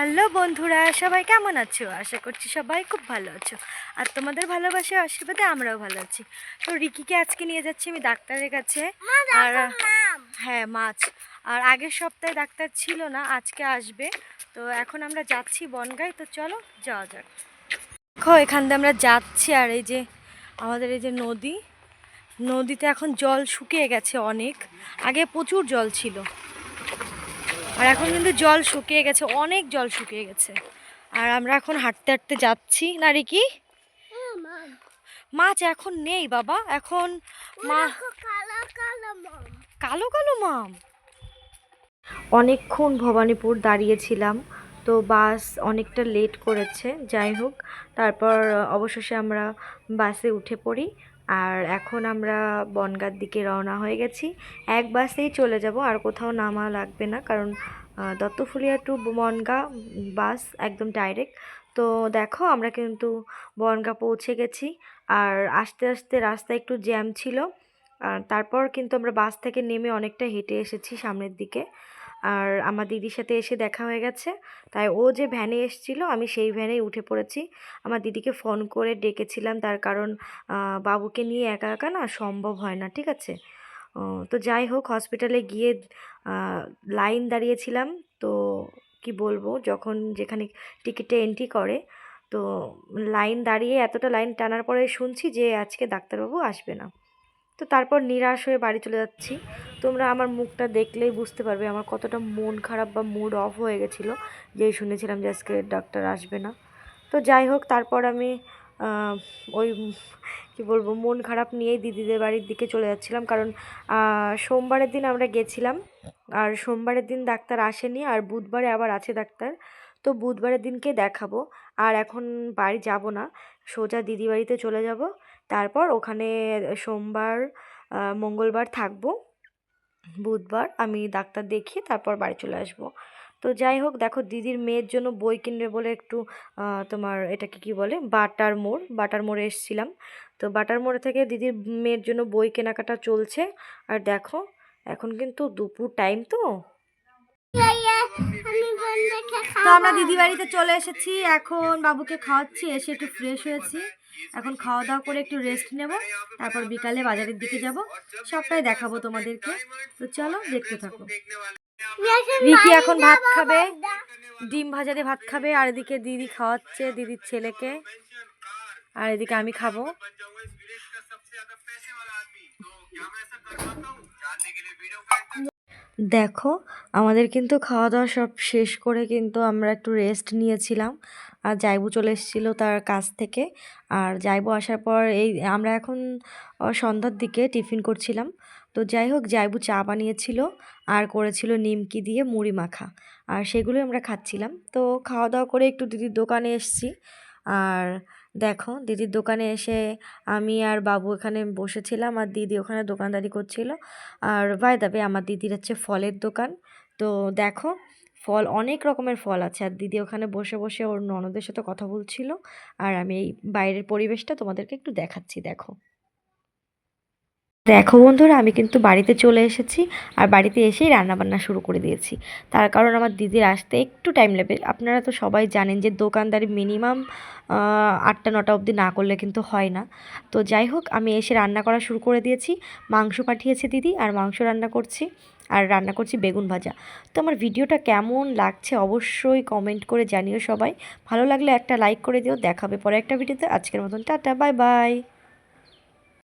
Hello বন্ধুরা সবাই কেমন আছো? আশা করছি সবাই খুব ভালো আছো। আর তোমাদের ভালোবাসা আশীর্বাদে আমরাও ভালো আছি। তো রিকিকে আজকে নিয়ে যাচ্ছি আমি ডাক্তারের কাছে। আর হ্যাঁ মাছ। আর আগের সপ্তাহে ডাক্তার ছিল না আজকে আসবে। তো এখন আমরা যাচ্ছি বনগাঁয়। তো চলো যাওয়া যাক। দেখো এখান দিয়ে আমরা যাচ্ছি। আর এই যে আমাদের এই যে নদী নদীতে এখন জল শুকিয়ে গেছে অনেক। আগে প্রচুর জল ছিল। আর এখন কিন্তু জল শুকিয়ে গেছে অনেক জল শুকিয়ে গেছে। আর আমরা এখন হাঁটতে হাঁটতে যাচ্ছি। না রে কি মাছ এখন নেই বাবা। এখন মা কালো কালো মাম। অনেকক্ষণ ভবানীপুর দাঁড়িয়েছিলাম তো বাস অনেকটা লেট করেছে। যাই হোক তারপর অবশেষে আমরা বাসে উঠে পড়ি। আর এখন আমরা বনগাঁর দিকে রওনা হয়ে গেছি। এক বাসেই চলে যাব, আর কোথাও নামা লাগবে না, কারণ দত্তফুলিয়া টু বনগাঁ বাস একদম ডাইরেক্ট তো দেখো, আমরা কিন্তু বনগাঁ পৌঁছে গেছি, আর আস্তে আস্তে রাস্তায় একটু জ্যাম ছিল। আর তারপর কিন্তু আমরা বাস থেকে নেমে অনেকটা হেঁটে এসেছি সামনের দিকে। আর আমার দিদির সাথে এসে দেখা হয়ে গেছে। তাই ও যে ভ্যানে এসেছিল, আমি সেই ভ্যানেই উঠে পড়েছি। আমার দিদিকে ফোন করে ডেকেছিলাম তার কারণ বাবুকে নিয়ে একা একা না সম্ভব হয় না, ঠিক আছে? তো যাই হোক হসপিটালে গিয়ে লাইন দাঁড়িয়েছিলাম। তো কি বলব, যখন যেখানে টিকিটে এন্ট্রি করে, তো লাইন দাঁড়িয়ে এতটা লাইন টানার পরে শুনছি যে আজকে ডাক্তারবাবু আসবে না। তো তারপর নিরাশ হয়ে বাড়ি চলে যাচ্ছি। তোমরা আমার মুখটা দেখলেই বুঝতে পারবে আমার কতটা মন খারাপ বা মুড অফ হয়ে গেছিল। যেই শুনেছিলাম যে আজকে ডাক্তার আসবে না। তো যাই হোক, তারপর আমি ওই, কি বলব, মন খারাপ নিয়েই দিদিদের বাড়ির দিকে চলে যাচ্ছিলাম। কারণ সোমবারের দিন আমরা গেছিলাম। আর সোমবারের দিন ডাক্তার আসেনি, আর বুধবারে আবার আছে ডাক্তার। তো বুধবারের দিনকে দেখাবো। আর এখন বাড়ি যাব না। সোজা দিদি বাড়িতে চলে যাব। তারপর ওখানে সোমবার মঙ্গলবার থাকব। বুধবার আমি ডাক্তার দেখিয়ে তারপর বাড়ি চলে আসব। তো যাই হোক, দেখো দিদির মেয়ের জন্য বই কিনবে বলে একটু তোমার এটাকে কি বলে? বাটার মোড়, বাটার মোড়ে এসেছিলাম। তো বাটার মোড়ে থেকে দিদির মেয়ের জন্য বই কেনাকাটা চলছে। আর দেখো, এখন কিন্তু দুপুর টাইম তো। তো আমরা দিদি বাড়িতে চলে এসেছি। এখন বাবুকে খাওয়াচ্ছি, এসে একটু ফ্রেশ হয়েছি। এখন খাওয়া দাওয়া করে একটু রেস্ট নেব। তারপর বিকালে বাজারের দিকে যাব। সবটাই দেখাবো তোমাদেরকে। তো চলো, দেখতে থাকো। রিকি এখন ভাত খাবে, ডিম ভাজা দিয়ে ভাত খাবে, আর এদিকে দিদি খাওয়াচ্ছে, দিদির ছেলেকে। আর এদিকে আমি খাব। দেখো, আমাদের কিন্তু খাওয়া দাওয়া সব শেষ করে কিন্তু আমরা একটু রেস্ট নিয়েছিলাম। আর জাইবু চলে এসেছিল তার কাছ থেকে। আর জাইবু আসার পর এই, আমরা এখন সন্ধ্যার দিকে টিফিন করছিলাম। তো যাই হোক জাইবু চা বানিয়েছিল আর করেছিল নিমকি দিয়ে মুড়ি মাখা। আর সেগুলোই আমরা খাচ্ছিলাম। তো খাওয়া দাওয়া করে একটু দিদির দোকানে এসেছি। আর দেখো দিদির দোকানে এসে আমি আর বাবু এখানে বসেছিলাম আর দিদি ওখানে দোকানদারি করছিল। আর বাই দাবে আমার দিদির হচ্ছে ফলের দোকান। তো দেখো ফল অনেক রকমের ফল আছে আর দিদি ওখানে বসে বসে ওর ননদের সাথে কথা বলছিল। আর আমি এই বাইরের পরিবেশটা তোমাদেরকে একটু দেখাচ্ছি, দেখো। দেখো বন্ধুরা, আমি কিন্তু বাড়িতে চলে এসেছি আর বাড়িতে এসেই রান্নাবান্না শুরু করে দিয়েছি। তার কারণ আমার দিদির আসতে একটু টাইম লাগবে আপনারা তো সবাই জানেন যে দোকানদারি মিনিমাম আটটা, নটা অবধি না করলে কিন্তু হয় না। তো যাই হোক, আমি এসে রান্না করা শুরু করে দিয়েছি। মাংস পাঠিয়েছে দিদি আর মাংস রান্না করছি আর রান্না করছি বেগুন ভাজা। তো আমার ভিডিওটা কেমন লাগছে অবশ্যই কমেন্ট করে জানিও সবাই। ভালো লাগলে একটা লাইক করে দিও। দেখাবে পরে একটা ভিডিওতে। আজকের মতন টাটা বাই বাই